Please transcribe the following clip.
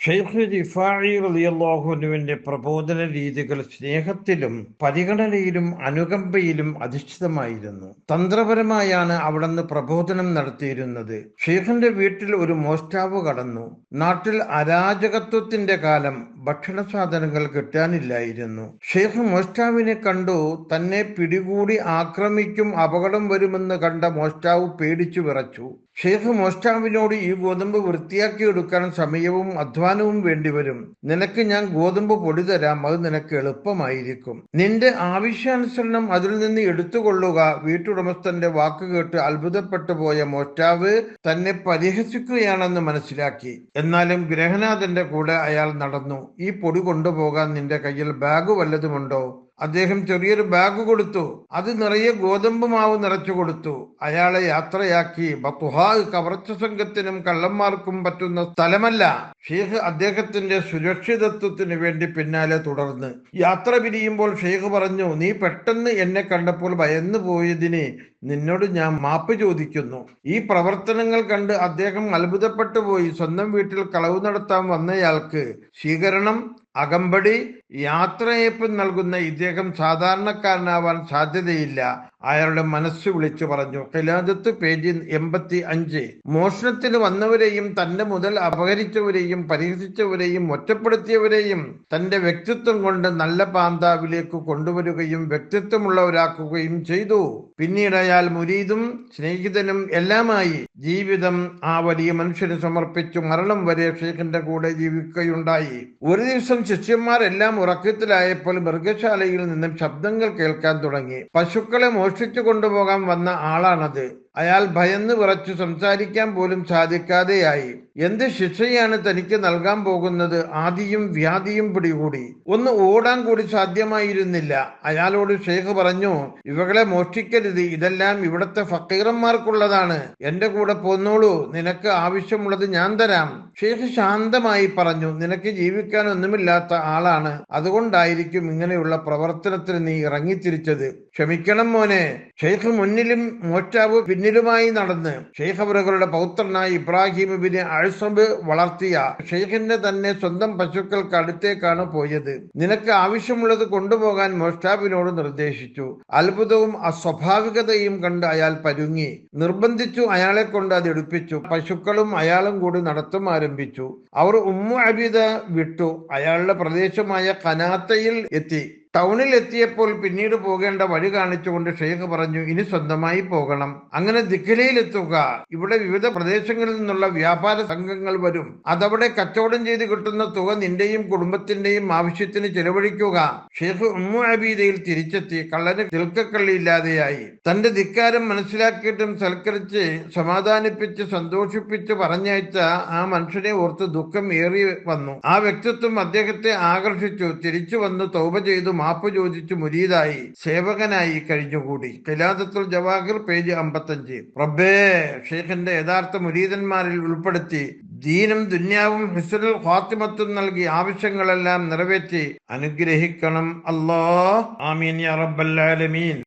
ഷെയ്ഖ് ദിഫായി റളിയല്ലാഹുവിന്റെ പ്രബോധന രീതികൾ സ്നേഹത്തിലും പരിഗണനയിലും അനുകമ്പയിലും അധിഷ്ഠിതമായിരുന്നു. തന്ത്രപരമായാണ് അവിടുന്ന് പ്രബോധനം നടത്തിയിരുന്നത്. ഷെയ്ഖിന്റെ വീട്ടിൽ ഒരു മോഷ്ടാവ് കടന്നു. നാട്ടിൽ അരാജകത്വത്തിന്റെ കാലം ഭക്ഷണ സാധനങ്ങൾ കിട്ടാനില്ലായിരുന്നു. ഷെയ്ഖ് മോഷ്ടാവിനെ കണ്ടു തന്നെ പിടികൂടി ആക്രമിക്കും അപകടം വരുമെന്ന് കണ്ട മോഷ്ടാവ് പേടിച്ചു വിറച്ചു. ഷെയ്ഖ് മോഷ്ടാവിനോട് ഈ ഗോതമ്പ് വൃത്തിയാക്കിയെടുക്കാൻ സമയവും അധ്വാനവും വേണ്ടിവരും. നിനക്ക് ഞാൻ ഗോതമ്പ് പൊടി തരാം. അത് നിനക്ക് എളുപ്പമായിരിക്കും. നിന്റെ ആവശ്യാനുസരണം അതിൽ നിന്ന് എടുത്തുകൊള്ളുക. വീട്ടുടമസ്ഥന്റെ വാക്ക് കേട്ട് അത്ഭുതപ്പെട്ടു പോയ മോഷ്ടാവ് തന്നെ പരിഹസിക്കുകയാണെന്ന് മനസ്സിലാക്കി. എന്നാലും ഗ്രഹനാഥന്റെ കൂടെ അയാൾ നടന്നു. ഈ പൊടി കൊണ്ടുപോകാൻ നിന്റെ കയ്യിൽ ബാഗ് വല്ലതുമുണ്ടോ? അദ്ദേഹം ചെറിയൊരു ബാഗ് കൊടുത്തു. അത് നിറയെ ഗോതമ്പ് മാവ് നിറച്ചു കൊടുത്തു. അയാളെ യാത്രയാക്കി. ബത്തുഹാ കവർച്ച സംഘത്തിനും കള്ളന്മാർക്കും പറ്റുന്ന സ്ഥലമല്ല. ഷെയ്ഖ് അദ്ദേഹത്തിന്റെ സുരക്ഷിതത്വത്തിന് വേണ്ടി പിന്നാലെ തുടർന്ന്. യാത്ര പിരിയുമ്പോൾ ഷെയ്ഖ് പറഞ്ഞു നീ പെട്ടെന്ന് എന്നെ കണ്ടപ്പോൾ ഭയന്നു പോയതിന് നിന്നോട് ഞാൻ മാപ്പ് ചോദിക്കുന്നു. ഈ പ്രവർത്തനങ്ങൾ കണ്ട് അദ്ദേഹം അത്ഭുതപ്പെട്ടു പോയി. സ്വന്തം വീട്ടിൽ കളവ് നടത്താൻ വന്നയാൾക്ക് സ്വീകരണം അകമ്പടി യാത്രയപ്പ് നൽകുന്ന ഇദ്ദേഹം സാധാരണക്കാരനാവാൻ സാധ്യതയില്ല. അയാളുടെ മനസ്സ് വിളിച്ചു പറഞ്ഞു. ഖിലാദത്ത് പേജ് എൺപത്തി അഞ്ച് മോഷണത്തിന് വന്നവരെയും തന്റെ മുതൽ അപഹരിച്ചവരെയും പരിഹസിച്ചവരെയും ഒറ്റപ്പെടുത്തിയവരെയും തന്റെ വ്യക്തിത്വം കൊണ്ട് നല്ല പാന്താവിലേക്ക് കൊണ്ടുവരികയും വ്യക്തിത്വമുള്ളവരാക്കുകയും ചെയ്തു. പിന്നീട് അയാൾ മുരീദും സ്നേഹിതനും എല്ലാമായി ജീവിതം ആ വലിയ മനുഷ്യന് സമർപ്പിച്ചു. മരണം വരെ ഷെയ്ഖിന്റെ കൂടെ ജീവിക്കുകയുണ്ടായി. ഒരു ദിവസം ശിഷ്യന്മാരെല്ലാം ഉറക്കത്തിലായപ്പോൾ മൃഗശാലയിൽ നിന്നും ശബ്ദങ്ങൾ കേൾക്കാൻ തുടങ്ങി. പശുക്കളെ മോഷ്ടിച്ചു കൊണ്ടുപോകാൻ വന്ന ആളാണത്. അയാൾ ഭയന്ന് വിറച്ചു സംസാരിക്കാൻ പോലും സാധിക്കാതെയായി. എന്ത് ശിക്ഷയാണ് തനിക്ക് നൽകാൻ പോകുന്നത്? ആദിയും വ്യാധിയും പിടികൂടി. ഒന്ന് ഓടാൻ കൂടി സാധ്യമായിരുന്നില്ല. അയാളോട് ഷെയ്ഖ് പറഞ്ഞു ഇവകളെ മോഷ്ടിക്കരുത്. ഇതെല്ലാം ഇവിടത്തെ ഫക്കീറന്മാർക്കുള്ളതാണ്. എന്റെ കൂടെ പോന്നോളൂ. നിനക്ക് ആവശ്യമുള്ളത് ഞാൻ തരാം. ഷെയ്ഖ് ശാന്തമായി പറഞ്ഞു നിനക്ക് ജീവിക്കാൻ ഒന്നുമില്ലാത്ത ആളാണ്. അതുകൊണ്ടായിരിക്കും ഇങ്ങനെയുള്ള പ്രവർത്തനത്തിന് നീ ഇറങ്ങിത്തിരിച്ചത്. ക്ഷമിക്കണം മോനെ. ഷെയ്ഖ് മുന്നിലും മോഷ്ടാവ് പിന്നിലുമായി നടന്ന് ഷെയ്ഖ് അവറുകളുടെ പൗത്രനായ ഇബ്രാഹിം ബിന് അഴ്സബ് വളർത്തിയ ഷെയ്ഖിന്റെ തന്നെ സ്വന്തം പശുക്കൾക്ക് അടുത്തേക്കാണ് പോയത്. നിനക്ക് ആവശ്യമുള്ളത് കൊണ്ടുപോകാൻ മോഷ്ടാബിനോട് നിർദ്ദേശിച്ചു. അത്ഭുതവും അസ്വാഭാവികതയും കണ്ട് അയാൾ പരുങ്ങി. നിർബന്ധിച്ചു അയാളെ കൊണ്ട് അത് എടുപ്പിച്ചു. പശുക്കളും അയാളും കൂടി നടത്തും ആരംഭിച്ചു. അവർ ഉമ്മ അബിത വിട്ടു. അയാളുടെ പ്രദേശമായ കനാത്തയിൽ എത്തി. ടൗണിൽ എത്തിയപ്പോൾ പിന്നീട് പോകേണ്ട വഴി കാണിച്ചുകൊണ്ട് ഷെയ്ഖ് പറഞ്ഞു ഇനി സ്വന്തമായി പോകണം. അങ്ങനെ ദിഖലയിലെത്തുക. ഇവിടെ വിവിധ പ്രദേശങ്ങളിൽ നിന്നുള്ള വ്യാപാര സംഘങ്ങൾ വരും. അതവിടെ കച്ചവടം ചെയ്ത് കിട്ടുന്ന തുക നിന്റെയും കുടുംബത്തിന്റെയും ആവശ്യത്തിന് ചെലവഴിക്കുക. ഷെയ്ഖ് ഉമ്മു അബീദയിൽ തിരിച്ചെത്തി കള്ളന് തിൽക്കക്കള്ളിയില്ലാതെയായി തന്റെ ധിക്കാരം മനസ്സിലാക്കിയിട്ടും സൽക്കരിച്ച് സമാധാനിപ്പിച്ച് സന്തോഷിപ്പിച്ച് പറഞ്ഞയച്ച ആ മനുഷ്യനെ ഓർത്ത് ദുഃഖം ഏറി വന്നു. ആ വ്യക്തിത്വം അദ്ദേഹത്തെ ആകർഷിച്ചു. തിരിച്ചു വന്ന് തൗബ ചെയ്തു മാപ്പ് ചോദിച്ചു മുരീതായി സേവകനായി കഴിഞ്ഞുകൂടി. കിലാദത്തുൽ ജവാഹിർ പേജ് അമ്പത്തഞ്ച്. റബ്ബേ ഷെയ്ഖിന്റെ യഥാർത്ഥ മുരീതന്മാരിൽ ഉൾപ്പെടുത്തി ദീനും ദുന്യാവും ഹിസ്രുൽ ഖാത്തിമത്തും നൽകി ആവശ്യങ്ങളെല്ലാം നിറവേറ്റി അനുഗ്രഹിക്കണം. അല്ലാ ആമീൻ